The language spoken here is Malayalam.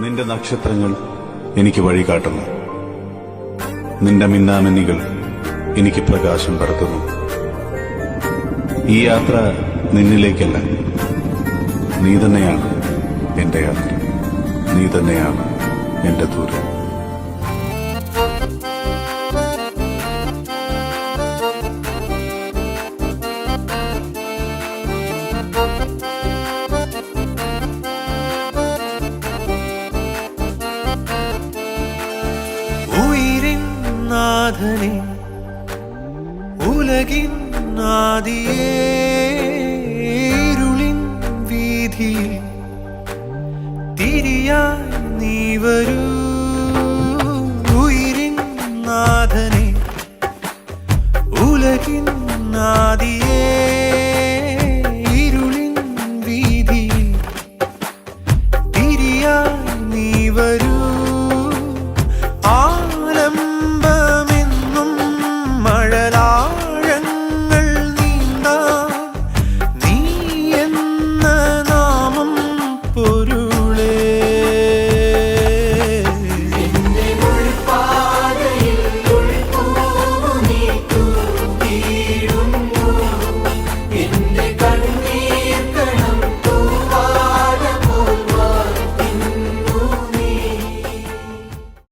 നിന്റെ നക്ഷത്രങ്ങൾ എനിക്ക് വഴി കാട്ടുന്നു. നിന്റെ മിന്നാമിന്നികൾ എനിക്ക് പ്രകാശം പരത്തുന്നു. ഈ യാത്ര നിന്നിലേക്കല്ല. നീ തന്നെയാണ് എന്റെ യാത്ര. നീ തന്നെയാണ് എന്റെ ദൂരം. നാഥനെ ഉലകിൻ നാദിയേരുളിൻ വീതി തിരിയായി നീ ഉയരിൻ ഉയിരിൻ നാഥനെ ഉലകിൻ നാദിയേ